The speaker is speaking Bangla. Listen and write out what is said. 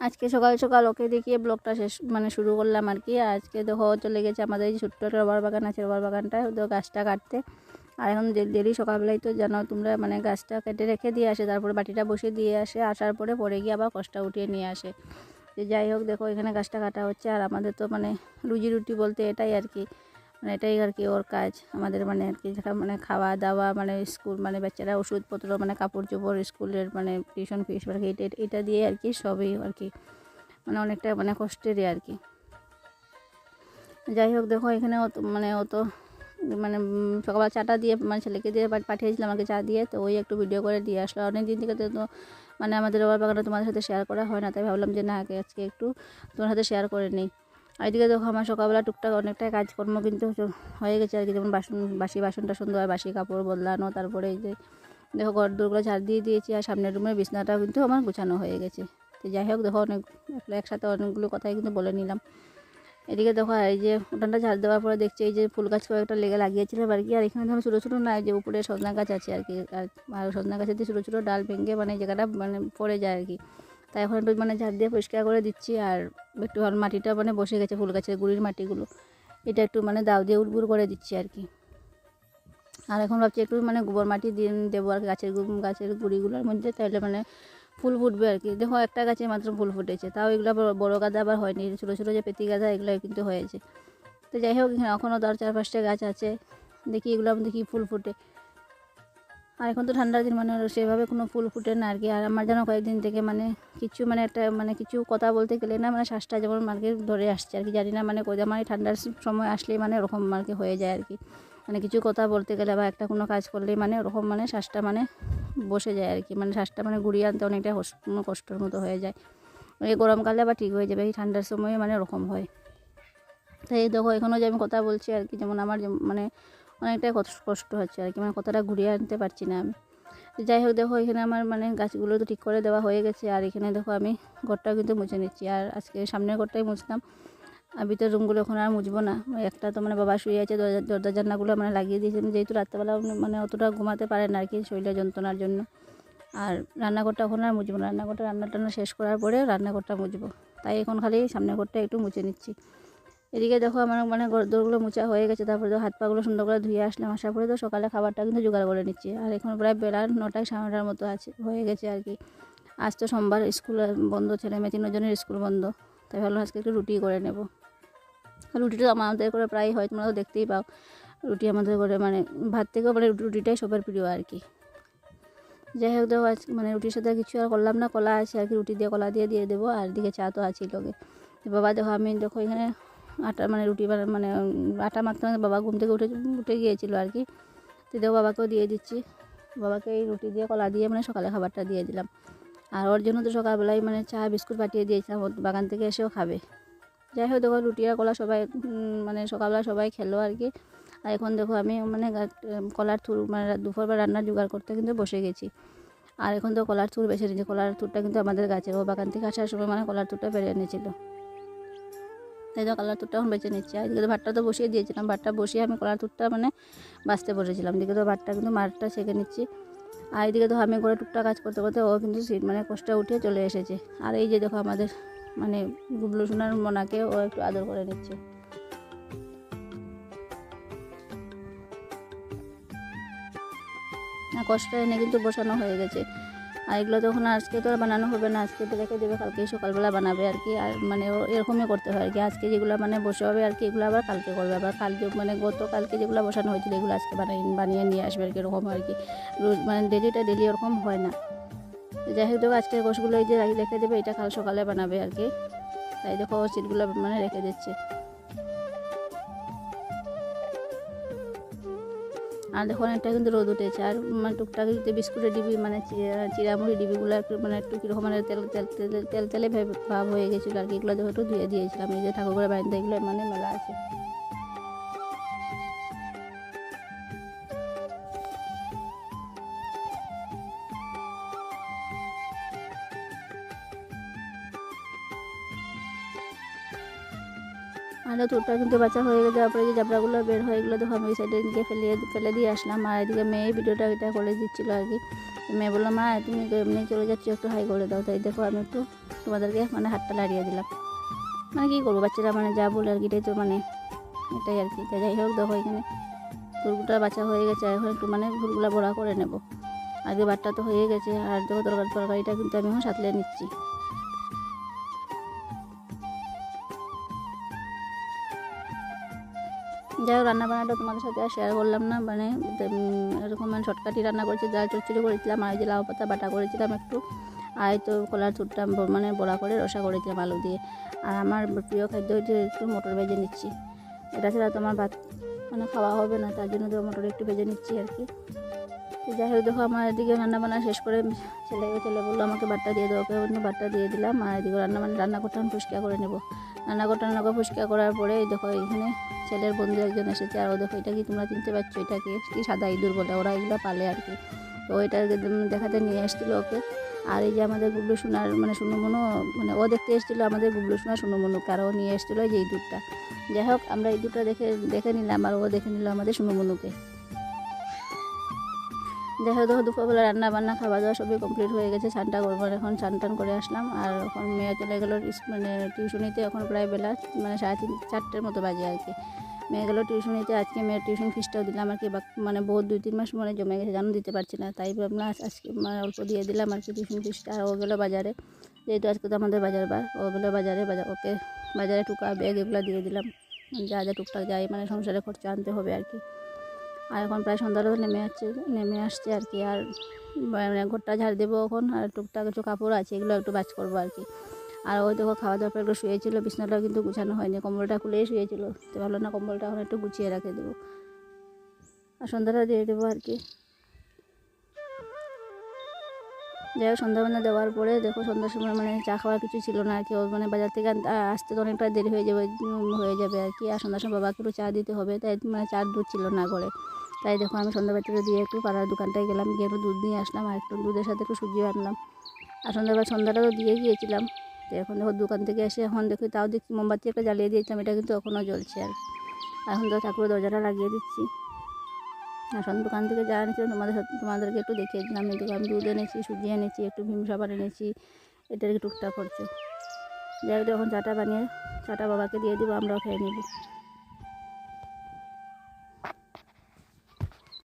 আজকে সকাল সকাল ওকে দেখিয়ে ব্লগটা শেষ মানে শুরু করলাম আর কি। আজকে দেখো চলে গেছে আমাদের এই ছোট্ট একটা রবার বাগান আছে, রবার বাগানটায় তো গাছটা কাটতে। আর এখন ডেলি সকালবেলায় তো জানো তোমরা মানে গাছটা কেটে রেখে দিয়ে আসে, তারপরে বাটিটা বসে দিয়ে আসে, আসার পরে পরে গিয়ে আবার কষ্টা উঠিয়ে নিয়ে আসে। যে যাই হোক দেখো এখানে গাছটা কাটা হচ্ছে, আর আমাদের তো মানে রুজি রুটি বলতে এটাই আর কি। মানে এটাই আর কি ওর কাজ। আমাদের মানে আর কি মানে খাওয়া দাওয়া মানে স্কুল মানে বাচ্চারা ওষুধপত্র মানে কাপড় চোপড় স্কুলের মানে টিউশন ফিস আর কি, এটা দিয়ে আর কি সবই আর কি মানে অনেকটা মানে কষ্টেরই আর কি। যাই হোক, দেখো এখানে অত মানে অত মানে সকালবেলা চাটা দিয়ে মানে ছেলেকে দিয়ে পাঠিয়েছিলাম আমাকে চা দিয়ে, তো ওই একটু ভিডিও করে দিয়ে আসলো। অনেক দিন থেকে তো মানে আমাদের রবার বাগানটা তোমাদের সাথে শেয়ার করা হয় না, তাই ভাবলাম যে না, আগে আজকে একটু তোমার সাথে শেয়ার করে নিই। এদিকে দেখো আমার সকালবেলা টুকটাক অনেকটাই কাজকর্ম কিন্তু হয়ে গেছে আর কি। যেমন বাসন, বাসি বাসনটা সুন্দর হয় বাসি কাপড় বদলানো, তারপরে এই যে দেখো ঘর দোরগুলো ঝাড় দিয়ে দিয়েছি আর সামনের রুমের বিছনাটাও কিন্তু আমার গোছানো হয়ে গেছে। তো যাই হোক দেখো অনেক একসাথে অনেকগুলো কথাই কিন্তু বলে নিলাম। এদিকে দেখো এই যে উঠানটা ঝাড় দেওয়ার পরে দেখছি এই যে ফুল গাছ কয়েকটা লেগে লাগিয়েছিলাম আর কি। আর এখানে ধরো ছোটো ছোটো না যে উপরে সজনা গাছ আছে আর কি। আর সজনা গাছের দিয়ে ছোটো ছোটো ডাল ভেঙে মানে জায়গাটা মানে পড়ে যায় আর কি। তাই এখন একটু মানে ঝাড় দিয়ে পরিষ্কার করে দিচ্ছি আর একটু মাটিটা মানে বসে গেছে, ফুল গাছের গুড়ির মাটিগুলো। এটা একটু মানে দাও দিয়ে উড়বুড় করে দিচ্ছি আর কি। আর এখন ভাবছি একটু মানে গোবর মাটি দিয়ে দেবো আর গাছের গাছের গুঁড়িগুলোর মধ্যে তাহলে মানে ফুল ফুটবে আর কি। দেখো একটা গাছে মাত্র ফুল ফুটেছে, তাও এগুলো বড় গাঁদা আবার হয়নি ছোটো ছোটো যে পেতি গাঁদা, এগুলো কিন্তু হয়েছে। তো যাই হোক, এখানে এখনও তার চার পাঁচটা গাছ আছে, দেখি এগুলো আমি দেখি ফুল ফুটে। আর এখন তো ঠান্ডার দিন মানে সেভাবে কোনো ফুল ফুটে না আর কি। আর আমার যেন কয়েকদিন থেকে মানে কিছু মানে একটা মানে কিছু কথা বলতে গেলে না মানে শ্বাসটা যেমন মার্কে ধরে আসছে আর কি। জানি না মানে কোথায় মানে ঠান্ডার সময় আসলেই মানে ওরকম মার্কে হয়ে যায় আর কি। মানে কিছু কথা বলতে গেলে বা একটা কোনো কাজ করলেই মানে ওরকম মানে শ্বাসটা মানে বসে যায় আর কি। মানে শ্বাসটা মানে ঘুরিয়ে আনতে অনেকটা কষ্টর মতো হয়ে যায়। এই গরমকালে আবার ঠিক হয়ে যাবে, এই ঠান্ডার সময় মানে ওরকম হয়। তাই দেখো এখনও যে আমি কথা বলছি আর কি, যেমন আমার মানে অনেকটাই কষ্ট- হচ্ছে আর কি। মানে কতটা ঘুরিয়ে আনতে পারছি না আমি। যাই হোক, দেখো, এখানে আমার মানে গাছগুলো তো ঠিক করে দেওয়া হয়ে গেছে। আর এখানে দেখো, আমি ঘরটাও কিন্তু মুছে নিচ্ছি। আর আজকে সামনের ঘরটাই মুছলাম। আর ভিতরের রুমগুলো এখন আর মুছবো না। একটা তো মানে বাবা শুয়ে আছে, দরজা জানলাগুলো মানে লাগিয়ে দিয়েছিলাম যেহেতু রাত্রেবেলা মানে অতটা ঘুমাতে পারেন না আর কি শরীরের যন্ত্রণার জন্য। আর রান্নাঘরটা এখন আর মুছবো না। রান্নাঘরটা রান্না টান্না শেষ করার পরে রান্নাঘরটা মুছবো। তাই এখন খালি সামনের ঘরটা একটু মুছে নিচ্ছি। এদিকে দেখো আমার মানে দৌড়গুলো মোচা হয়ে গেছে, তারপরে তো হাত পাগুলো সুন্দর করে ধুয়ে আসলাম। আসার পরে তো সকালে খাবারটা কিন্তু জোগাড় করে নিচ্ছি। আর এখন প্রায় বেলা নটায় সাড়ে নটার মতো আছে, হয়ে গেছে আর কি। আজ তো সোমবার স্কুল বন্ধ, ছেলে মেয়ে তিনজনের স্কুল বন্ধ, তাই ভাবলাম আজকে একটু রুটি করে নেব। রুটিটা আমাদের করে প্রায় হয়, তোমরা তো দেখতেই পাও। রুটি আমাদের করে মানে ভাত থেকেও মানে রুটি- রুটিটাই সবার প্রিয় আর কি। যাই হোক দেখো, আজ মানে রুটির সাথে কিছু আর করলাম না, কলা আছে আর কি, রুটি দিয়ে কলা দিয়ে দিয়ে দেবো, আর দিকে চা তো আছেই লোকে। বাবা দেখো আমি দেখো এখানে আটা মানে রুটি বানা- মানে আটা মাখতে মাখতে বাবা ঘুম থেকে উঠে উঠে গিয়েছিল আর কি। তো বাবাকেও দিয়ে দিচ্ছি। বাবাকে এই রুটি দিয়ে, কলা দিয়ে মানে সকালে খাবারটা দিয়ে দিলাম। আর ওর জন্য তো সকালবেলায় মানে চা, বিস্কুট পাঠিয়ে দিয়েছিলাম। বাগান থেকে এসেও খাবে। যাই হোক, দেখো রুটি আর কলা সবাই মানে সকালবেলা সবাই খেলো আর কি। আর এখন দেখো, আমি মানে কলার থুর মানে রা- দুপুরবেলা রান্নার জোগাড় করতে কিন্তু বসে গেছি। আর এখন তো কলার থুর বেছে নিয়েছি। কলার থুরটা কিন্তু আমাদের গাছের ও বাগান থেকে আসার সময় মানে কলার থুরটা পেরে এনেছিল তাই তো কালার তুরটা এখন বেছে নিচ্ছি। আর এদিকে তো ভাতটা তো বসিয়ে দিয়েছিলাম। ভাতটা বসিয়ে আমি কলার তুরটা মানে বাঁচতে বসেছিলাম। এদিকে তো ভাতটা কিন্তু মারটা সেঁকে নিচ্ছি। আর এদিকে তো আমি করে টুকটা কাজ করতে করতে ও কিন্তু মানে কষ্ট উঠে চলে এসেছে। আর এই যে দেখো আমাদের মানে গুবলু সোনার মোনাকে ও একটু আদর করে নিচ্ছে। কষ্ট এনে কিন্তু বসানো হয়ে গেছে। আর এগুলো তখন আজকে তো বানানো হবে না, আজকে তো রেখে দেবে, কালকেই সকালবেলা বানাবে আর কি। আর মানে এরকমই করতে হয় আর কি। আজকে যেগুলো মানে বসে হবে আর কি, এগুলো আবার কালকে করবে। আবার কালকে মানে গত কালকে যেগুলো বসানো হয়েছিল, এগুলো আজকে বানিয়ে বানিয়ে নিয়ে আসবে আর কি, এরকম আর কি। রোজ মানে ডেলিটা ডেলি এরকম হয় না। যাই হোক দেখো আজকে গোসগুলো এই যে রাখি দেবে, এটা কাল সকালে বানাবে আর কি। তাই দেখো সিটগুলো মানে রেখে দিচ্ছে। আর দেখো অনেকটা কিন্তু রোদ উঠেছে। আর মানে টুকটাক যদি বিস্কুটের ডিবি মানে চি- চিড়ামুড়ি ডিবিগুলো মানে একটু কীরকম মানে তেল তেল তেল তেল ভেবে- হয়ে গেছিল আর কি। এগুলো একটু ধুয়ে দিয়েছিলাম, এই যে ঠাকুরের বাড়িতে এগুলো মানে মেলা আছে। আর তোরটা কিন্তু বাচ্চা হয়ে গেছে, তারপরে যে জাবড়াগুলো বের হয়ে গেলো আমি ওই সাইডে গিয়ে ফেলে ফেলে দিয়ে আসলাম। আর এদিকে মেয়ে ভিডিওটা এটা করে দিচ্ছিল আর কি। মেয়ে বলল, মা, তুমি এমনি চলে যাচ্ছ, একটু হাই করে দাও। তাই দেখো আমি একটু তোমাদেরকে মানে হাতটা লাড়িয়ে দিলাম। মানে কী করব, বাচ্চারা মানে যা বলে আর কি তো মানে এটাই আর কি। যাই হোক, দেখো এখানে ফুলগুটা বাচ্চা হয়ে গেছে, এখন একটু মানে ফুলগুলা বড়া করে নেব। আগে বাটটা তো হয়ে গেছে, আর দেখো তরকারি, তরকারিটা কিন্তু আমি এখন সাতলে নিচ্ছি। যাই হোক রান্না বান্নাটা তোমাদের সাথে আর শেয়ার করলাম না মানে এরকম মানে শর্টকাটি রান্না করেছি ডাল চচ্চড়ি করেছিলাম, আর যে লাউ পাতা, বাটা করেছিলাম একটু, আর তো কলার চুটটা ব- মানে বড়া করে, রসা করেছিলাম আলু দিয়ে, আর আমার প্রিয় খাদ্য হচ্ছে একটু মটর ভেজে নিচ্ছি, এটা ছাড়া তো আমার ভাত মানে খাওয়া হবে না, তার জন্য তো মটর একটু ভেজে নিচ্ছি আর কি যাই হোক, দেখো আমার এদিকে রান্না বান্না শেষ করে ছেলে ছেলে বলল আমাকে বাট্টা দিয়ে দেবো ওকে বাট্টা দিয়ে দিলাম, আর এদিকে রান্না মানে রান্না করতে আমি করে নেব রান্না করতে রান্না করে ফুচকা করার পরে দেখো এখানে ছেলের বন্ধু একজন এসেছে, আর ও দেখো এটা কি তোমরা চিনতে পারছ? এটা কি কি সাদা ইঁদুর বলে? ওরা এগুলো পালে আর কি। তো ওইটা দেখাতে নিয়ে এসেছিল ওকে। আর এই যে আমাদের গুবলু সোনার মানে সুনুমনু মানে ও দেখতে এসেছিল আমাদের গুবলু সোনা সুনুমনুকে আর ও নিয়ে এসেছিল যে ইঁদুরটা। যাই হোক, আমরা ইঁদুরটা দেখে দেখে নিলাম, আর ও দেখে নিল আমাদের সুনুমনুকে। যাই হোক দেখো দুপুরবেলা রান্না বান্না খাওয়া দাওয়া সবই কমপ্লিট হয়ে গেছে, স্নানটা করব এখন, স্নান টান করে আসলাম। আর এখন মেয়ে চলে গেলো মানে টিউশনিতে, এখন প্রায় বেলা মানে সাড়ে তিন, চারটের মতো বাজে আর কি। মেয়ে গেলো টিউশনিতে, আজকে মেয়ের টিউশন ফিসটাও দিলাম আর কি মানে বহুত দুই, তিন মাস মানে জমে গেছে, জানো দিতে পারছি না, তাই ভাবলাম আজকে মানে অল্প দিয়ে দিলাম আর কি টিউশন ফিসটা আর ও গেলো বাজারে। যেহেতু আজকে তো আমাদের বাজার বার, ও গেলো বাজারে বাজার ওকে বাজারে টুকা, ব্যাগ এগুলো দিয়ে দিলাম। যা যা টুকটাক যাই মানে সংসারে খরচা আনতে হবে আর কি। আর এখন প্রায় সন্ধ্যাটা নেমে আসছে নেমে আসছে আর কি। আর মানে ঘরটা ঝাড় দেবো এখন, আর টুকটাক কিছু কাপড় আছে, এগুলো একটু বাজ করব আর কি। আর ওই দেখো খাওয়া দাওয়ার পর একটু শুয়েছিল বিছনাটা কিন্তু গুছানো হয়নি, কম্বলটা খুলেই শুয়েছিল। তো ভালো না, কম্বলটা এখন একটু গুছিয়ে রেখে দেবো। আর সন্ধ্যাটা দিয়ে দেবো আর কি। যাই হোক সন্ধ্যাবেলা দেওয়ার পরে দেখো সন্ধ্যার সময় মানে চা খাওয়ার কিছু ছিল না আর কি। মানে বাজার থেকে আসতে তো অনেকটা দেরি হয়ে যাবে হয়ে যাবে আর কি। আর সন্ধ্যার সময় বাবাকে একটু চা দিতে হবে, তাই মানে চার দুধ ছিল না করে তাই দেখো আমি সন্ধ্যাবেলা দিয়ে একটু পাড়ার দোকানটায় গেলাম, গিয়ে একটু দুধ নিয়ে আসলাম, আর একটু দুধের সাথে একটু সুজিও আনলাম আর সন্ধ্যাবেলা সন্ধ্যাটা তো দিয়ে গিয়েছিলাম। তো এখন দেখো দোকান থেকে এসে এখন দেখি তাও দেখছি মোমবাতি একটা জ্বালিয়ে দিয়েছিলাম, এটা কিন্তু এখনও জ্বলছে আর। এখন তো ঠাকুরের দরজাটা লাগিয়ে দিচ্ছি। এখন দোকান থেকে যা এনেছিলাম তোমাদের তোমাদেরকে একটু দেখিয়ে দিলাম। এদিকে আমি দুধ এনেছি, সুজি এনেছি, একটু ভীম সাবান এনেছি এটা এটার টুকটাক করছে যাই এখন চাটা বানিয়ে, চাটা বাবাকে দিয়ে দিব, আমরাও খেয়ে নেব।